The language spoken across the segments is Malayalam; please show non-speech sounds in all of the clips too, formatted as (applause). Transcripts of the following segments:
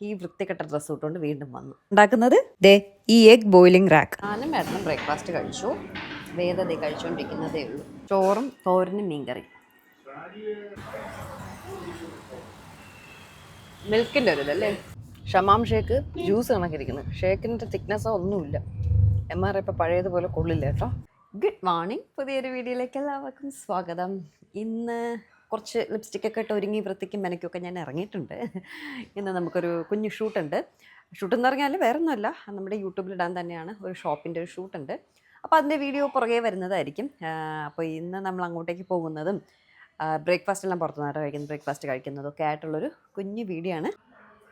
ഈ വൃത്തികെട്ട ഡ്രസ്സ് ഇട്ടുകൊണ്ട് വീണ്ടും വന്നു. ഉണ്ടാക്കുന്നത് ദേ ഈ എഗ് ബോയിലിംഗ് റാക്ക് ഞാനും മേഡം ബ്രേക്ക്ഫാസ്റ്റ് കഴിച്ചു. വേദത കഴിച്ചുകൊണ്ടിരിക്കുന്നതേ ഉള്ളൂ. ചോറും തോരനും മീൻകറി. മിൽക്കിന്റെ ഒരു ഇതല്ലേ ഷമാം ഷേക്ക് ജ്യൂസ് കണക്കിരിക്കുന്നു ഷേക്കിന്റെ തിക്നെസ്സോ ഒന്നുമില്ല. എം ആർ ഇപ്പം പഴയതുപോലെ കൊള്ളില്ല കേട്ടോ. ഗുഡ് മോർണിംഗ് പുതിയൊരു വീഡിയോയിലേക്ക് എല്ലാവർക്കും സ്വാഗതം. ഇന്ന് കുറച്ച് ലിപ്സ്റ്റിക്കൊക്കെ ഇട്ട് ഒരുങ്ങി വൃത്തിക്കും മെനക്കൊക്കെ ഞാൻ ഇറങ്ങിയിട്ടുണ്ട്. ഇന്ന് നമുക്കൊരു കുഞ്ഞു ഷൂട്ടുണ്ട് ഷൂട്ട് എന്ന് പറഞ്ഞാൽ വേറെ ഒന്നുമല്ല നമ്മുടെ യൂട്യൂബിൽ ഇടാൻ തന്നെയാണ് ഒരു ഷോപ്പിന്റെ ഒരു ഷൂട്ടുണ്ട് അപ്പോൾ അതിന്റെ വീഡിയോ പുറകെ വരുന്നതായിരിക്കും. അപ്പോൾ ഇന്ന് നമ്മൾ അങ്ങോട്ടേക്ക് പോകുന്നതും ബ്രേക്ക്ഫാസ്റ്റ് എല്ലാം പുറത്തുനിന്നാണ് കഴിക്കുന്നത് ബ്രേക്ക്ഫാസ്റ്റ് കഴിക്കുന്നതും ഒക്കെ ആയിട്ടുള്ളൊരു കുഞ്ഞു വീഡിയോ ആണ്.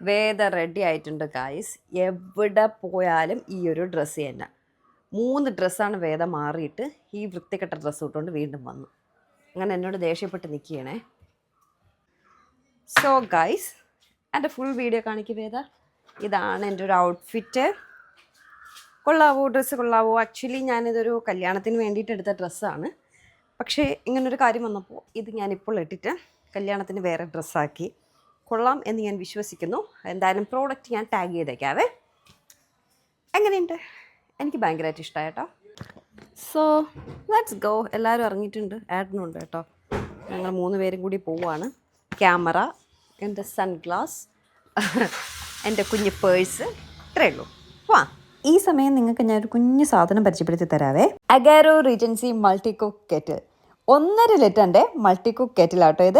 വേദ റെഡി ആയിട്ടുണ്ട് ഗായ്സ് എവിടെ പോയാലും ഈ ഒരു ഡ്രസ്സ് തന്നെ. മൂന്ന് ഡ്രസ്സാണ് വേദ മാറിയിട്ട് ഈ വൃത്തികെട്ട ഡ്രസ്സ് ഇട്ടുകൊണ്ട് വീണ്ടും വന്നു. അങ്ങനെ എന്നോട് ദേഷ്യപ്പെട്ട് നിൽക്കുകയാണേ സോ ഗൈസ് എന്റെ ഫുൾ വീഡിയോ കാണിക്കുവേത ഇതാണ് എന്റെ ഒരു ഔട്ട്ഫിറ്റ് കൊള്ളാവോ ഡ്രസ്സ് കൊള്ളാവോ? ആക്ച്വലി ഞാനിതൊരു കല്യാണത്തിന് വേണ്ടിയിട്ട് എടുത്ത ഡ്രസ്സാണ് പക്ഷേ ഇങ്ങനൊരു കാര്യം വന്നപ്പോൾ ഇത് ഞാനിപ്പോൾ ഇട്ടിട്ട് കല്യാണത്തിന് വേറെ ഡ്രസ്സാക്കി കൊള്ളാം എന്ന് ഞാൻ വിശ്വസിക്കുന്നു. എന്തായാലും പ്രോഡക്റ്റ് ഞാൻ ടാഗ് ചെയ്തേക്കാവേ. എങ്ങനെയുണ്ട്? എനിക്ക് ഭയങ്കരമായിട്ട് ഇഷ്ടമായി കേട്ടോ. സോ ലെറ്റ്സ് ഗോ എല്ലാവരും ഇറങ്ങിയിട്ടുണ്ട്. ഏട്ടനുണ്ട് കേട്ടോ. ഞങ്ങൾ മൂന്ന് പേരും കൂടി പോവാണ്. ക്യാമറ എന്റെ സൺഗ്ലാസ് എന്റെ കുഞ്ഞ് പേഴ്സ് ഇത്രയേ ഉള്ളൂ. വാ. ഈ സമയം നിങ്ങൾക്ക് ഞാൻ ഒരു കുഞ്ഞു സാധനം പരിചയപ്പെടുത്തി തരാവേ. Agaro Regency multi cook kettle ഒന്നര ലിറ്ററിന്റെ മൾട്ടി കുക്ക് കെറ്റിലാട്ടോ ഇത്.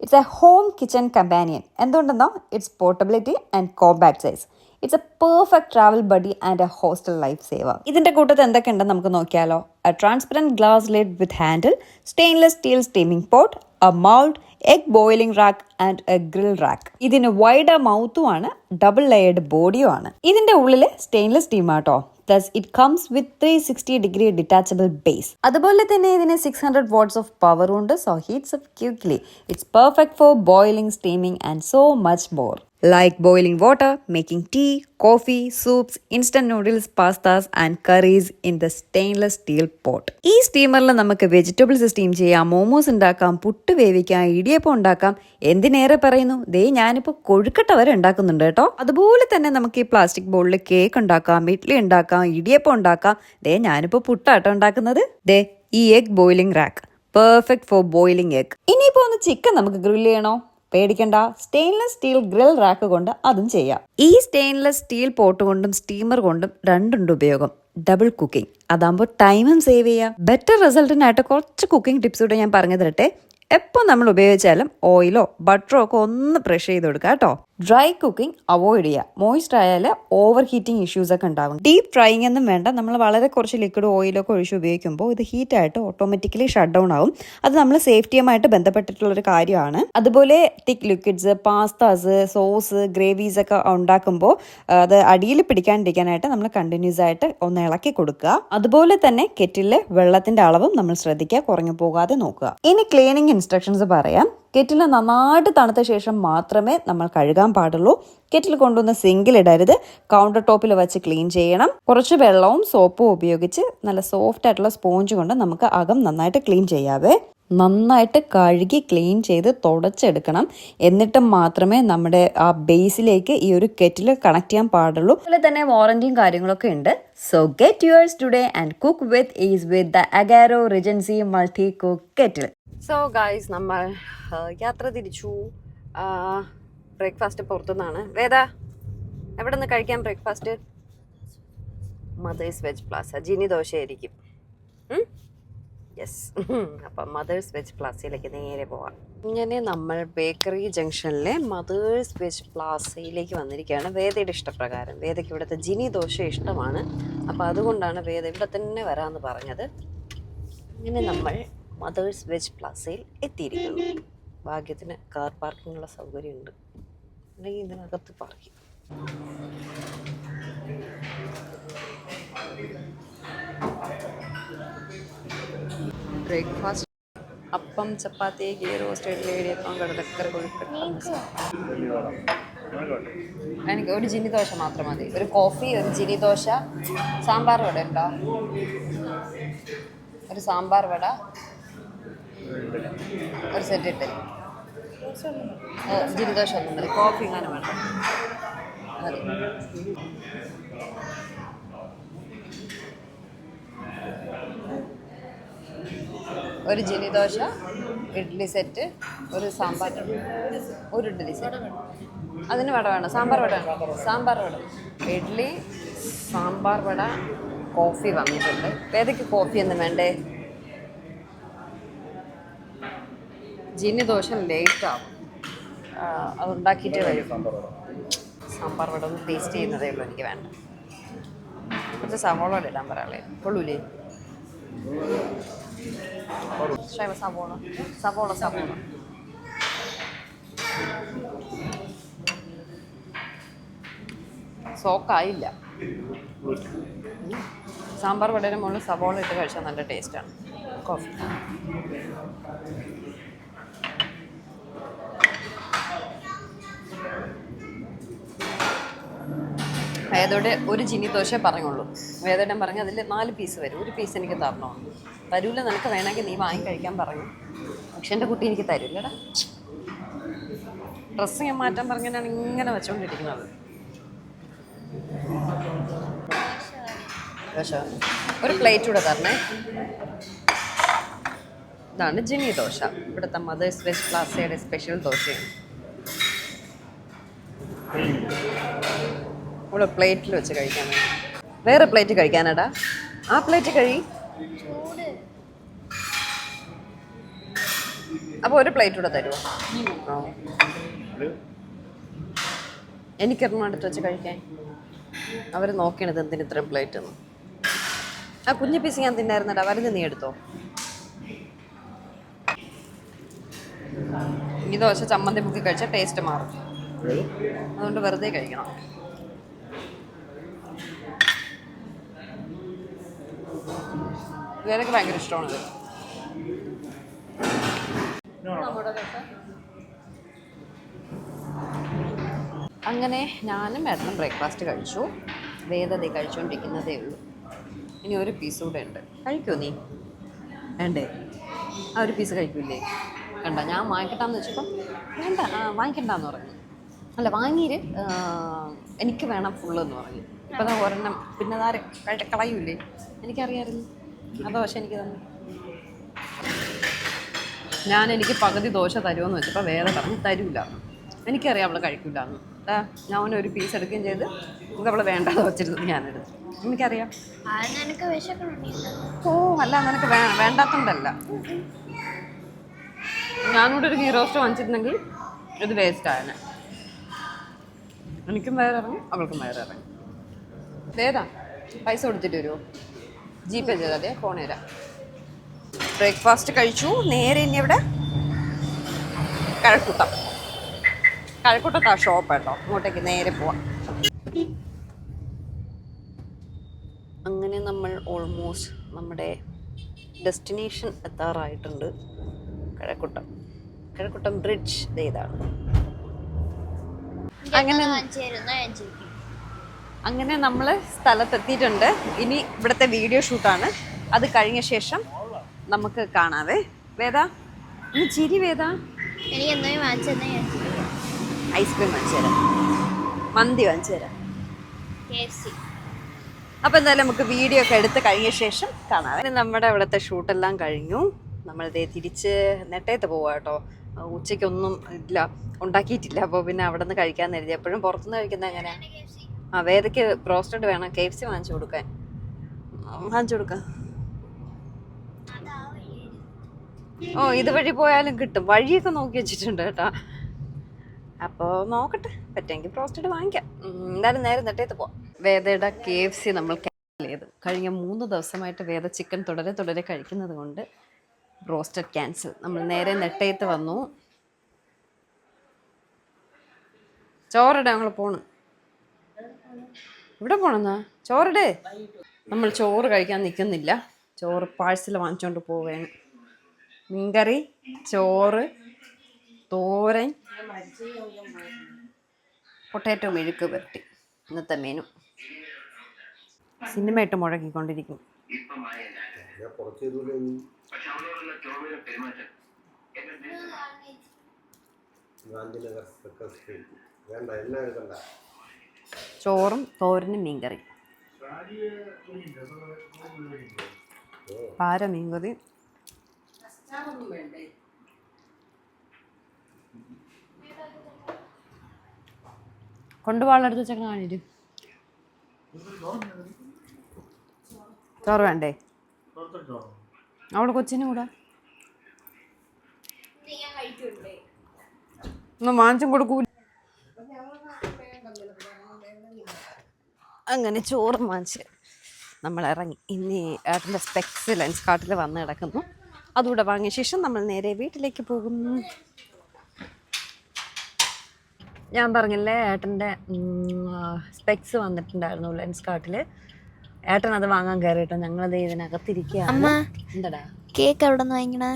It's a home kitchen companion എന്തുകൊണ്ടെന്നോ? It's portability and compact size it's a perfect travel buddy and a hostel life saver ഇതിന്റെ കൂട്ടത്തിൽ എന്തൊക്കെ ഉണ്ടെന്ന് നമുക്ക് നോക്കിയാലോ? A transparent glass lid with handle stainless steel steaming pot a mould egg boiling rack and a grill rack ഇതിന് വൈഡ് മൗത്തുമാണ് ഡബിൾ ലെയർഡ് ബോഡിയും ആണ്. ഇതിന്റെ ഉള്ളിൽ സ്റ്റെയിൻലെസ് സ്റ്റീം ആട്ടോ. Does it comes with three sixty degree detachable base അതുപോലെ തന്നെ ഇതിന് സിക്സ് ഹൺഡ്രഡ് വാട്ട്സ് ഓഫ് പവറും ഉണ്ട്. So heats up quickly it's perfect for boiling steaming and so much more like boiling water, making tea, coffee, soups, instant noodles, pastas and curries in the stainless steel pot. ഈ സ്റ്റീമറിൽ നമുക്ക് വെജിറ്റബിൾസ് സ്റ്റീം ചെയ്യാം മോമോസ് ഉണ്ടാക്കാം പുട്ട് വേവിക്കാം ഇടിയപ്പം ഉണ്ടാക്കാം എന്തിനേറെ പറയുന്നു? ദേ ഞാനിപ്പോൾ കൊഴുക്കട്ട വരെ ഉണ്ടാക്കുന്നുണ്ട് കേട്ടോ. അതുപോലെ തന്നെ നമുക്ക് ഈ പ്ലാസ്റ്റിക് ബോളിൽ കേക്ക് ഉണ്ടാക്കാം ഇഡ്ഡലി ഉണ്ടാക്കാം ഇടിയപ്പം ഉണ്ടാക്കാം. ദേ ഞാനിപ്പോൾ പുട്ടാട്ടോ ഉണ്ടാക്കുന്നത്. ദേ ഈ egg boiling rack perfect for boiling egg ഇനിയിപ്പോൾ ഒന്ന് ചിക്കൻ നമുക്ക് ഗ്രിൽ ചെയ്യണോ? പേടിക്കണ്ട. സ്റ്റെയിൻലെസ് സ്റ്റീൽ ഗ്രിൽ റാക്ക് കൊണ്ട് അതും ചെയ്യാം. ഈ സ്റ്റെയിൻലെസ് സ്റ്റീൽ പോട്ട് കൊണ്ടും സ്റ്റീമർ കൊണ്ടും രണ്ടുണ്ട് ഉപയോഗം. ഡബിൾ കുക്കിംഗ് അതാകുമ്പോൾ ടൈമും സേവ് ചെയ്യാം. ബെറ്റർ റിസൾട്ടിനായിട്ട് കുറച്ച് കുക്കിംഗ് ടിപ്സ് കൂടെ ഞാൻ പറഞ്ഞു തരട്ടെ. എപ്പോൾ നമ്മൾ ഉപയോഗിച്ചാലും ഓയിലോ ബട്ടറോ ഒക്കെ ഒന്ന് പ്രഷ് ചെയ്ത് കൊടുക്കുക കേട്ടോ. ഡ്രൈ കുക്കിംഗ് അവോയ്ഡ് ചെയ്യുക. മോയിസ്റ്റ് ആയാൽ ഓവർ ഹീറ്റിംഗ് ഇഷ്യൂസ് ഒക്കെ ഉണ്ടാകും ഡീപ് ഫ്രൈയിങ് ഒന്നും വേണ്ട. നമ്മൾ വളരെ കുറച്ച് ലിക്വിഡ് ഓയിലൊക്കെ ഒഴിച്ച് ഉപയോഗിക്കുമ്പോൾ ഇത് ഹീറ്റായിട്ട് ഓട്ടോമാറ്റിക്കലി ഷട്ട് ഡൗൺ ആവും. അത് നമ്മൾ സേഫ്റ്റിയുമായിട്ട് ബന്ധപ്പെട്ടിട്ടുള്ള ഒരു കാര്യമാണ്. അതുപോലെ thick liquids pastas sauce gravies ഒക്കെ ഉണ്ടാക്കുമ്പോൾ അത് അടിയിൽ പിടിക്കാണ്ടിരിക്കാനായിട്ട് നമ്മൾ കണ്ടിന്യൂസ് ആയിട്ട് ഒന്ന് ഇളക്കി കൊടുക്കുക. അതുപോലെ തന്നെ കെറ്റിലെ വെള്ളത്തിന്റെ അളവും നമ്മൾ ശ്രദ്ധിക്കുക. കുറഞ്ഞു പോകാതെ നോക്കുക. ഇനി ക്ലീനിങ് ഇൻസ്ട്രക്ഷൻസ് പറയാം. കെറ്റിൽ നന്നായിട്ട് തണുത്ത ശേഷം മാത്രമേ നമ്മൾ കഴുകാൻ പാടുള്ളൂ. കെറ്റിൽ കൊണ്ടുവന്ന് സിങ്കിലിടരുത് കൗണ്ടർ ടോപ്പിൽ വെച്ച് ക്ലീൻ ചെയ്യണം. കുറച്ച് വെള്ളവും സോപ്പും ഉപയോഗിച്ച് നല്ല സോഫ്റ്റ് ആയിട്ടുള്ള സ്പോഞ്ച് കൊണ്ട് നമുക്ക് അകം നന്നായിട്ട് ക്ലീൻ ചെയ്യാവേ. നന്നായിട്ട് കഴുകി ക്ലീൻ ചെയ്ത് തുടച്ചെടുക്കണം. എന്നിട്ട് മാത്രമേ നമ്മുടെ ആ ബേസിലേക്ക് ഈ ഒരു കെറ്റിൽ കണക്ട് ചെയ്യാൻ പാടുള്ളൂ. അതുപോലെ തന്നെ വാറന്റിയും കാര്യങ്ങളൊക്കെ ഉണ്ട്. So get yours today and cook with ease with the Agaro Regency multi cook kettle so guys നമ്മൾ യാത്ര തിരിച്ചു. ബ്രേക്ക്ഫാസ്റ്റ് പുറത്തുനിന്നാണ്. വേദ എവിടെ നിന്ന് കഴിക്കാം ബ്രേക്ക്ഫാസ്റ്റ് മദേഴ്സ് വെജ് പ്ലാസ ജിനി ദോശയായിരിക്കും. യെസ് (laughs) അപ്പം മദേഴ്സ് വെജ് പ്ലാസയിലേക്ക് നേരെ പോവാം. ഇങ്ങനെ നമ്മൾ ബേക്കറി ജംഗ്ഷനിലെ മദേഴ്സ് വെജ് പ്ലാസയിലേക്ക് വന്നിരിക്കുകയാണ്. വേദയുടെ ഇഷ്ടപ്രകാരം. വേദയ്ക്ക് ഇവിടുത്തെ ജിനി ദോശ ഇഷ്ടമാണ്. അപ്പോൾ അതുകൊണ്ടാണ് വേദ ഇവിടെ തന്നെ വരാമെന്ന് പറഞ്ഞത്. ഇങ്ങനെ നമ്മൾ മദേഴ്സ് വെജ് പ്ലാസയിൽ എത്തിയിരിക്കുന്നു. ഭാഗ്യത്തിന് കാർ പാർക്കിങ്ങുള്ള സൗകര്യമുണ്ട്. അല്ലെങ്കിൽ ഇതിനകത്ത് പാർക്കിംഗ് ബ്രേക്ക്ഫാസ്റ്റ് അപ്പം ചപ്പാത്തി ഗീ റോസ്റ്റ് ഇഡ്ഡലി അപ്പം കടലക്കറി എനിക്ക് ഒരു ജിനി ദോശ മാത്രം മതി. ഒരു കോഫി ഒരു ജിനി ദോശ സാമ്പാർ വട ഉണ്ടോ ഒരു സാമ്പാർ വട ഒരു സെറ്റ് ഇട്ട്. ജിനി ദോശ ഒന്നും മതി കോഫി അങ്ങനെ വേണം? മതി. ഒരു ജിനിദോശ ഇഡ്ഡലി സെറ്റ് ഒരു സാമ്പാർ. ഒരു ഇഡ്ഡലി സെറ്റ്. അതിന് വട വേണം. സാമ്പാർ വട. സാമ്പാർ വട. ഇഡ്ഡലി സാമ്പാർ വട കോഫി വന്നിട്ടുണ്ട്. ഏതൊക്കെ കോഫി ഒന്നും വേണ്ടേ? ജിനി ദോശ ലേറ്റ് ആവും അത് അതുണ്ടാക്കിയിട്ടേ വരും. സാമ്പാർ വട ഒന്ന് ടേസ്റ്റ് ചെയ്യുന്നതേ ഉള്ളൂ എനിക്ക് വേണ്ട. കുറച്ച് സവോള ഇടാൻ പറയാളേ കൊള്ളൂലേ? സവോള? സവോള സവോള. സോക്കായില്ല. സാമ്പാർ വടയുടെ മുകളിൽ സവോള ഇട്ട് കഴിച്ചാൽ നല്ല ടേസ്റ്റാണ് കോഫി. വേദയുടെ ഒരു ജിനി ദോശ പറഞ്ഞുള്ളൂ. വേദയുടെ പറഞ്ഞു അതിൽ നാല് പീസ് വരും. ഒരു പീസ് എനിക്ക് തരണോ? തരൂല നിനക്ക് വേണമെങ്കിൽ നീ വാങ്ങി കഴിക്കാൻ പറഞ്ഞു. പക്ഷെ എന്റെ കുട്ടി എനിക്ക് തരില്ലടാ. ഡ്രസ്സ് ഞാൻ മാറ്റാൻ പറഞ്ഞാണ് ഇങ്ങനെ വെച്ചുകൊണ്ടിരിക്കുന്നത് ദോശ. ഒരു പ്ലേറ്റ് കൂടെ തരണേ. ഇതാണ് ജിനി ദോശ. ഇവിടുത്തെ മദേഴ്സ് വെജ് പ്ലാസയുടെ സ്പെഷ്യൽ ദോശയാണ്. ഇവിടെ പ്ലേറ്റിൽ വെച്ച് കഴിക്കാൻ. വേറെ പ്ലേറ്റ് കഴിക്കാനാടാ? ആ പ്ലേറ്റ് കഴി. അപ്പോൾ ഒരു പ്ലേറ്റ് കൂടെ തരുമോ എനിക്ക് എനിക്കൊരെണ്ണം അടുത്ത് വെച്ച് കഴിക്കാൻ. അവർ നോക്കണത് എന്തിന് ഇത്രയും പ്ലേറ്റ് എന്ന്. ആ കുഞ്ഞു പീസ് ഞാൻ തിന്നായിരുന്നടാ. വലുത് നീ എടുത്തോ. ഈ ദോശ ചമ്മന്തി മുക്കി കഴിച്ചാൽ ടേസ്റ്റ് മാറും. അതുകൊണ്ട് വെറുതെ കഴിക്കണം. ഇവരൊക്കെ ഭയങ്കര ഇഷ്ടമാണത് അങ്ങനെ ഞാനും ഏട്ടനും ബ്രേക്ക്ഫാസ്റ്റ് കഴിച്ചു. വേദത കഴിച്ചുകൊണ്ടിരിക്കുന്നതേ ഉള്ളൂ. ഇനി ഒരു പീസ് കൂടെ ഉണ്ട്. കഴിക്കോ നീ? വേണ്ടേ? ആ ഒരു പീസ് കഴിക്കൂലേ കണ്ട ഞാൻ വാങ്ങിക്കട്ടാന്ന് വെച്ചപ്പം വേണ്ട വാങ്ങിക്കണ്ടാന്ന് പറഞ്ഞു. അല്ല വാങ്ങിയിട്ട് എനിക്ക് വേണം ഫുള്ളെന്ന് പറഞ്ഞു. ഇപ്പം ഒരെണ്ണം. പിന്നെ കഴി കളയൂലേ എനിക്കറിയാമായിരുന്നു ആ ദോശ എനിക്ക് തന്നെ ഞാൻ എനിക്ക് പകുതി ദോശ തരുമെന്ന് വെച്ചപ്പോൾ വേറെ പറഞ്ഞു തരൂല. എനിക്കറിയാം അവൾ കഴിക്കില്ല എന്ന് ഞാൻ അവനൊരു ഒരു പീസ് എടുക്കുകയും ചെയ്ത് നമുക്ക് അവളെ വേണ്ടാതെ വെച്ചിരുന്നു ഞാനെടുത്തു. എനിക്കറിയാം ഓ അല്ല നിനക്ക് വേ വേണ്ടാത്തോണ്ടല്ല. ഞാനിവിടെ ഒരു ഗീ റോസ്റ്റ് വാങ്ങിച്ചിരുന്നെങ്കിൽ ഇത് വേസ്റ്റ് ആയനെ. എനിക്കും വേറെ ഇറങ്ങും അവൾക്കും വേറെ ഇറങ്ങും ഏതാ പൈസ കൊടുത്തിട്ട് വരുമോ ജി പേ ചെയ്താൽ ഫോൺ തരാം. ബ്രേക്ക്ഫാസ്റ്റ് കഴിച്ചു. നേരെ ഇനി ഇവിടെ കഴക്കൂട്ടം. കഴക്കൂട്ടത്താ ഷോപ്പ് കേട്ടോ. അങ്ങോട്ടേക്ക് നേരെ പോവാം. അങ്ങനെ നമ്മൾ ഓൾമോസ്റ്റ് നമ്മുടെ ഡെസ്റ്റിനേഷൻ എത്താറായിട്ടുണ്ട് കഴക്കൂട്ടം. കഴക്കൂട്ടം ബ്രിഡ്ജ് ഇതാണ്. അങ്ങനെ അങ്ങനെ നമ്മൾ സ്ഥലത്തെത്തിയിട്ടുണ്ട്. ഇനി ഇവിടുത്തെ വീഡിയോ ഷൂട്ടാണ്. അത് കഴിഞ്ഞ ശേഷം നമുക്ക് കാണാവേ. വേദ ഇനി ചിരി വേദ. എനിക്ക് എന്തോ വാങ്ങിച്ചു ഐസ്ക്രീം വാങ്ങിച്ചു തരാം. മന്തി വാങ്ങിച്ചു തരാം. അപ്പം എന്തായാലും നമുക്ക് വീഡിയോ ഒക്കെ എടുത്ത് കഴിഞ്ഞ ശേഷം കാണാം നമ്മുടെ ഇവിടുത്തെ ഷൂട്ടെല്ലാം കഴിഞ്ഞു. നമ്മൾ ദേ തിരിച്ച് നെട്ടയത്ത് പോവാ കേട്ടോ. ഉച്ചയ്ക്കൊന്നും ഇല്ല. ഉണ്ടാക്കിയിട്ടില്ല. അപ്പോൾ പിന്നെ അവിടെ നിന്ന് കഴിക്കാമെന്ന് എഴുതി എപ്പോഴും പുറത്തുനിന്ന് കഴിക്കുന്നത് എങ്ങനെ ആ വേദയ്ക്ക് ബ്രോസ്റ്റഡ് വേണം. കെ എഫ് സി വാങ്ങിച്ചു കൊടുക്കാൻ. വാങ്ങിച്ചു കൊടുക്കാം. ഓ ഇതുവഴി പോയാലും കിട്ടും. വഴിയൊക്കെ നോക്കി വെച്ചിട്ടുണ്ട് കേട്ടോ. അപ്പോൾ നോക്കട്ടെ. പറ്റുമെങ്കിൽ പ്രോസ്റ്റഡ് വാങ്ങിക്കാം. എന്തായാലും നേരെ നെട്ടേത്ത് പോവാം. വേദയുടെ കെ എഫ് സി നമ്മൾ ക്യാൻസൽ ചെയ്തു. കഴിഞ്ഞ മൂന്ന് ദിവസമായിട്ട് വേദ ചിക്കൻ തുടരെ തുടരെ കഴിക്കുന്നത് കൊണ്ട് ബ്രോസ്റ്റഡ് ക്യാൻസൽ നമ്മൾ നേരെ നെട്ടയത്ത് വന്നു. ചോറിടെ ഞങ്ങൾ പോണ്. ഇവിടെ പോണെന്നാ? ചോറിടെ. നമ്മൾ ചോറ് കഴിക്കാൻ നിൽക്കുന്നില്ല. ചോറ് പാഴ്സൽ വാങ്ങിച്ചുകൊണ്ട് പോവുകയാണ് മീൻകറി ചോറ് തോരൻ പൊട്ടാറ്റോ മെഴുക്ക് പുരട്ടി. ഇന്നത്തെ മെനു. സിനിമയായിട്ട് മുഴക്കിക്കൊണ്ടിരിക്കും. ഗാന്ധിനഗർ വേണ്ട എല്ലാം എഴുതണ്ട ചോറും തോരനും മീൻകറി. പാര മീൻകറി. കൊണ്ടുപോകാളെടുത്ത് വെച്ചേക്കണ കാണിട്ട് ചോറ് വേണ്ടേ? അവിടെ കൊച്ചിനും കൂടെ? ഒന്ന് വാങ്ങിച്ചും കൊടുക്കൂല. അങ്ങനെ ചോറ് വാങ്ങിച്ച് നമ്മൾ ഇറങ്ങി. ഇനി ഏട്ടന്റെ സ്പെക്സ് ലെൻസ് കാർട്ടിൽ വന്ന് കിടക്കുന്നു. അതുകൂടെ വാങ്ങിയ ശേഷം നമ്മൾ നേരെ വീട്ടിലേക്ക് പോകും ഞാൻ പറഞ്ഞില്ലേ ഏട്ടന്റെ സ്പെക്സ് വന്നിട്ടുണ്ടായിരുന്നു ലെൻസ് കാർട്ടിൽ ഏട്ടൻ അത് വാങ്ങാൻ കയറിയിട്ടോ? ഞങ്ങളത് ഇതിനകത്തിരിക്കുകയാണ്. അമ്മ എന്താടാ? കേക്ക് എവിടെ നിന്ന് വാങ്ങിക്കണേ?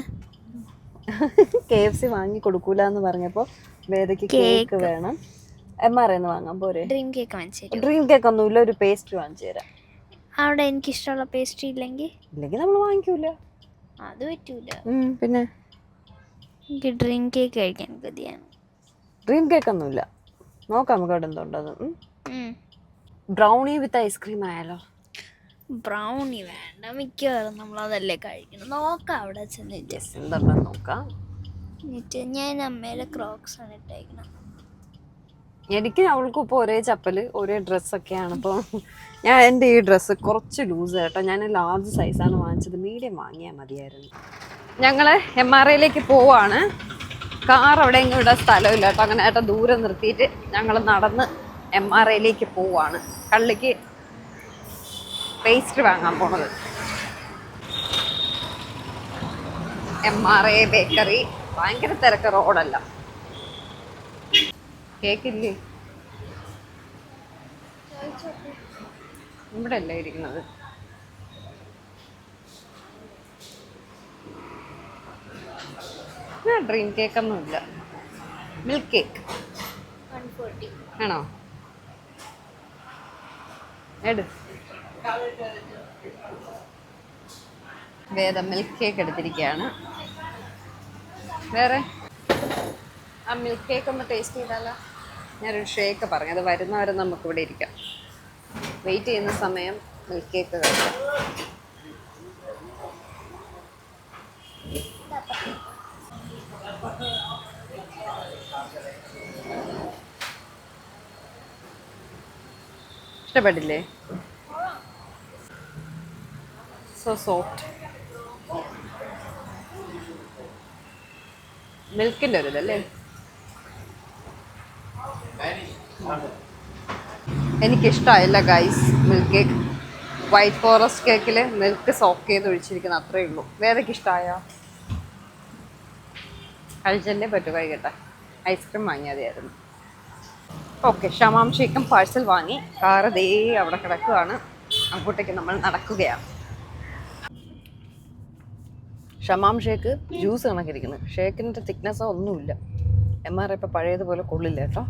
കെ എഫ് സി വാങ്ങി കൊടുക്കൂല എന്ന് പറഞ്ഞപ്പോൾ വേദയ്ക്ക് കേക്ക് വേണം. എം ആർ എന്ന് വാങ്ങാൻ പോരെ. ഡ്രീം കേക്ക് വാങ്ങിച്ചു ഡ്രീം കേക്ക് ഒന്നുമില്ല ഒരു പേസ്ട്രി വാങ്ങിച്ചു തരാം. അവിടെ എനിക്ക് ഇഷ്ടമുള്ള പേസ്ട്രി ഇല്ലെങ്കിൽ? ഇല്ലെങ്കിൽ നമ്മൾ വാങ്ങിക്കൂല. അത് പറ്റൂല. പിന്നെ? എനിക്ക് ഡ്രീം കേക്ക് കഴിക്കാൻ ഗതിയാണ്. ഡ്രീം കേക്ക് ഒന്നുമില്ല. നോക്കാം നമുക്ക് അവിടെ എന്തുണ്ടത് ബ്രൗണി വിത്ത് ഐസ്ക്രീം ആയാലോ? ബ്രൗണി വേണ്ട മിക്കവാറും നമ്മൾ അതല്ലേ കഴിക്കണം നോക്കാം അവിടെ ചെന്നിട്ട്. എന്തുണ്ടെന്ന് നോക്കാം. എന്നിട്ട് ഞാൻ അമ്മയുടെ ക്രോക്സ് ആണ് ഇട്ടേക്കണം എനിക്ക് അവൾക്കും ഇപ്പോൾ ഒരേ ചപ്പൽ ഒരേ ഡ്രസ്സൊക്കെയാണ് അപ്പോൾ ഞാൻ എന്റെ ഈ ഡ്രസ്സ് കുറച്ച് ലൂസ് കേട്ടോ ഞാൻ ലാർജ് സൈസാണ് വാങ്ങിച്ചത്. മീഡിയം വാങ്ങിയാൽ മതിയായിരുന്നു. ഞങ്ങൾ എം ആർ ഐയിലേക്ക് പോവാണ്. കാർ എവിടെയെങ്കിലും ഇവിടെ സ്ഥലമില്ല കേട്ടോ. അങ്ങനെ ഏട്ടാ ദൂരെ നിർത്തിയിട്ട് ഞങ്ങൾ നടന്ന് എം ആർ ഐയിലേക്ക് പോവാണ്. കള്ളിക്ക് പേസ്റ്റ് വാങ്ങാൻ പോണത്. എം ആർ ഐ ബേക്കറി ഭയങ്കര തിരക്ക് റോഡല്ല കേക്കില്ലേ? ഇവിടെ അല്ലേ ഇരിക്കുന്നത്? ഡ്രീം കേക്ക് ഒന്നുമില്ല മിൽക്ക് കേക്ക്. ആണോ? എടു. വേദ മിൽക്ക് കേക്ക് എടുത്തിരിക്കുകയാണ്. വേറെ? ആ മിൽക്ക് കേക്ക് ഒന്ന് ടേസ്റ്റ് ചെയ്താലോ. ഞാനൊരു ഷേക്ക് പറഞ്ഞു. അത് വരുന്നവരെ നമുക്ക് ഇവിടെ ഇരിക്കാം. വെയിറ്റ് ചെയ്യുന്ന സമയം മിൽക്ക് കേക്ക് കഴിക്കാം. ഇഷ്ടപ്പെട്ടില്ലേ സോ സോഫ്റ്റ് മിൽക്കിന്റെ ഒരു ഇതല്ലേ എനിക്കിഷ്ടമായില്ല guys milk cake white forest കേക്കിൽ മിൽക്ക് സോക്ക് ചെയ്ത് ഒഴിച്ചിരിക്കുന്ന അത്രേ ഉള്ളൂ. വേദയ്ക്ക് ഇഷ്ടമായോ കഴിച്ചല്ലേ പറ്റൂ കഴിക്കട്ടെ ഐസ്ക്രീം വാങ്ങിയതായിരുന്നു. ഓക്കെ ഷമാം ഷേക്കും പാഴ്സൽ വാങ്ങി. കാറ് ദേ അവിടെ കിടക്കുകയാണ് അങ്ങോട്ടേക്ക് നമ്മൾ നടക്കുകയാണ്. ഷമാം ഷേക്ക് ജ്യൂസ് കണക്കിരിക്കുന്നു. ഷേക്കിന്റെ തിക്നെസ്സോ ഒന്നുമില്ല. എം ആർ ഇപ്പം പഴയതുപോലെ കൊള്ളില്ല കേട്ടോ.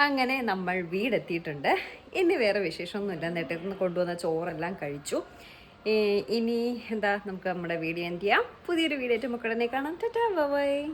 അങ്ങനെ നമ്മൾ വീടെത്തിയിട്ടുണ്ട്. ഇനി വേറെ വിശേഷമൊന്നുമില്ല. നെട്ടിരുന്ന് കൊണ്ടുവന്ന ചോറെല്ലാം കഴിച്ചു. ഇനി എന്താ നമുക്ക് നമ്മുടെ വീഡിയോ എന്ത് ചെയ്യാം. പുതിയൊരു വീഡിയോ ആയിട്ട് മക്കളെ കാണാം. Tata bye.